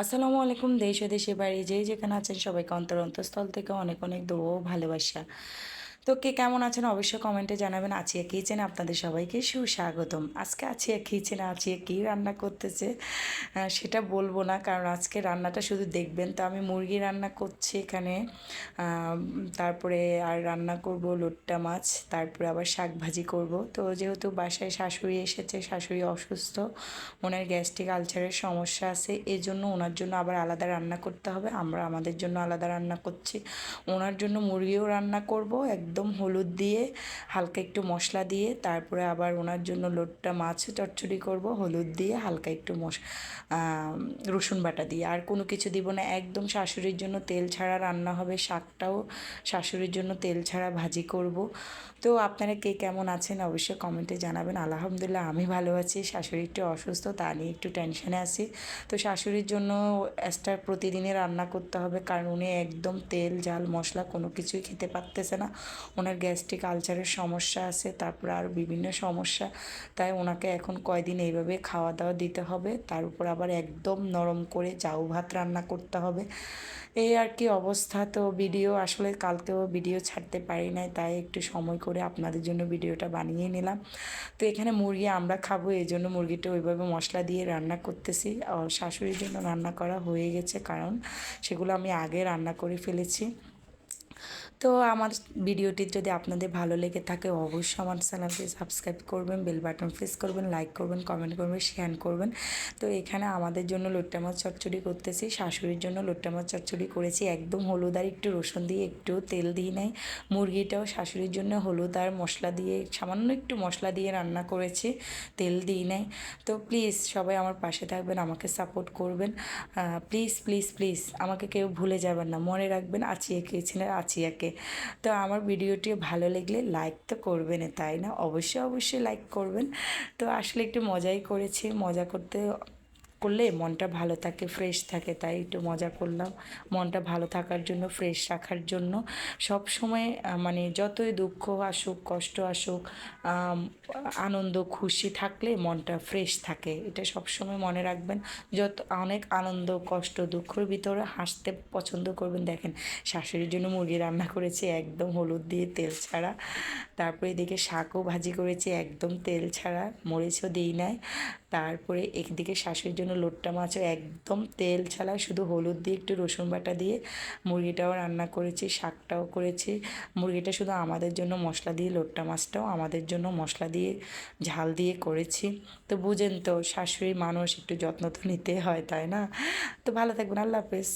আসসালামু আলাইকুম দেশ ও দেশে বাড়ি যেই যেখানে আছেন সবাইকে অন্তর অন্তঃস্থল থেকে অনেক অনেক ও ভালোবাসা। তো কে কেমন আছেন অবশ্যই কমেন্টে জানাবেন। আছিয়া কিচেনে আপনাদের সবাইকে সুস্বাগতম। আজকে আছি আছিয়া কিচেনে আছিয়া কী রান্না করতেছে। সেটা বলব না, কারণ আজকে রান্নাটা শুধু দেখবেন। তো আমি মুরগি রান্না করছি এখানে। তারপরে আর রান্না করব লোট্টা মাছ, তারপরে আবার শাক ভাজি করব। তো যেহেতু বাসায় শাশুড়ি এসেছে, শাশুড়ি অসুস্থ, ওনার গ্যাস্ট্রিক আলসারের সমস্যা আছে এই জন্য ওনার জন্য আবার আলাদা রান্না করতে হবে। আমরা আমাদের জন্য আলাদা রান্না করছি। ওনার জন্য মুরগিও রান্না করব একদম হলুদ দিয়ে, হালকা একটু মশলা দিয়ে, তারপরে আবার ওনার জন্য লোটটা মাছ চচ্চড়ি করব, হলুদ দিয়ে হালকা একটু মশ রসুন বাটা দিয়ে। আর কোনো কিছু দিব না, একদম শাশুড়ির জন্য তেল ছাড়া রান্না হবে, শাকটাও শাশুড়ির জন্য তেল ছাড়া ভাজি করব। তো আপনারা কে কেমন আছেন অবশ্যই কমেন্টে জানাবেন। আলহামদুলিল্লাহ আমি ভালো আছি, শাশুড়ি একটু অসুস্থ, তা নিয়ে একটু টেনশনে আছি। তো শাশুড়ির জন্য এক্সট্রা প্রতিদিনই রান্না করতে হবে, কারণ উনি একদম তেল জাল মশলা কোনো কিছুই খেতে পারতেছে না। ওনার গ্যাস্ট্রিক আলসারের সমস্যা আছে, তারপরে আরও বিভিন্ন সমস্যা। তাই ওনাকে এখন কয়দিন এইভাবে খাওয়া দাওয়া দিতে হবে, তার উপর আবার একদম নরম করে জাউ ভাত রান্না করতে হবে। এই আর কি অবস্থা। তো ভিডিও আসলে কালকেও ভিডিও ছাড়তে পারি নাই, তাই একটু সময় করে আপনাদের জন্য ভিডিওটা বানিয়ে নিলাম। তো এখানে মুরগি আমরা খাব, এই জন্য মুরগিটা ওইভাবে মশলা দিয়ে রান্না করতেছি। শাশুড়ির জন্য রান্না করা হয়ে গেছে, কারণ সেগুলো আমি আগে রান্না করে ফেলেছি। তো আমার ভিডিওটি যদি আপনাদের ভালো লেগে থাকে, অবশ্যই আমার চ্যানেলটি সাবস্ক্রাইব করবেন, বেল বাটন প্রেস করবেন, লাইক করবেন, কমেন্ট করবেন, শেয়ার করবেন। তো এখানে আমাদের জন্য লোট্টা মাছ চচ্চড়ি করতেছি, শাশুড়ির জন্য লোট্টা মাছ চচ্চড়ি করেছি। একদম হলুদ আর একটু রসুন দিয়ে একটু তেল দিই নাই। মুরগিটাও শাশুড়ির জন্য হলুদ আর মশলা দিয়ে, সামান্য একটু মশলা দিয়ে রান্না করেছি, তেল দিই নাই। তো প্লিজ সবাই আমার পাশে থাকবেন, আমাকে সাপোর্ট করবেন। প্লিজ প্লিজ প্লিজ, আমাকে কেউ ভুলে যাবেন না। মনে রাখবেন আচিয়া খেয়েছিলেন আচিয়াকে তো আমার ভিডিওটি ভালো লাগলে লাইক তো করবেন তাই না? অবশ্যই অবশ্যই লাইক করবেন। তো আসলে একটু মজাই করেছি। মজা করতে করলে মনটা ভালো থাকে ফ্রেশ থাকে, তাই একটু মজা করলাম। মনটা ভালো থাকার জন্য ফ্রেশ রাখার জন্য। সব সময় মানে যতই দুঃখ আসুক, কষ্ট আসুক আনন্দ, খুশি থাকলে মনটা ফ্রেশ থাকে। এটা সব সময় মনে রাখবেন। যত, অনেক আনন্দ, কষ্ট, দুঃখের ভিতরে হাসতে পছন্দ করবেন। দেখেন, শাশুড়ির জন্য মুরগি রান্না করেছি, একদম হলুদ দিয়ে তেল ছাড়া। তারপরে এদিকে শাকও ভাজি করেছি, একদম তেল ছাড়া, মরিচও দিই নাই। তারপরে একদিকে শাশুড়ির জন্য লোটটা মাছও একদম তেল ছাড়া শুধু হলুদ দিয়ে একটু রসুন বাটা দিয়ে মুরগিটাও রান্না করেছি, শাকটাও করেছি। মুরগিটা শুধু আমাদের জন্য মশলা দিয়ে, লোটটা মাছটাও আমাদের জন্য মশলা দিয়ে, ঝাল দিয়ে করেছি। তো বুঝেন তো, শাশুড়ি মানুষ একটু যত্ন তো নিতে হয়, তাই না? তো ভালো থাকবেন, আল্লাহ হাফেজ।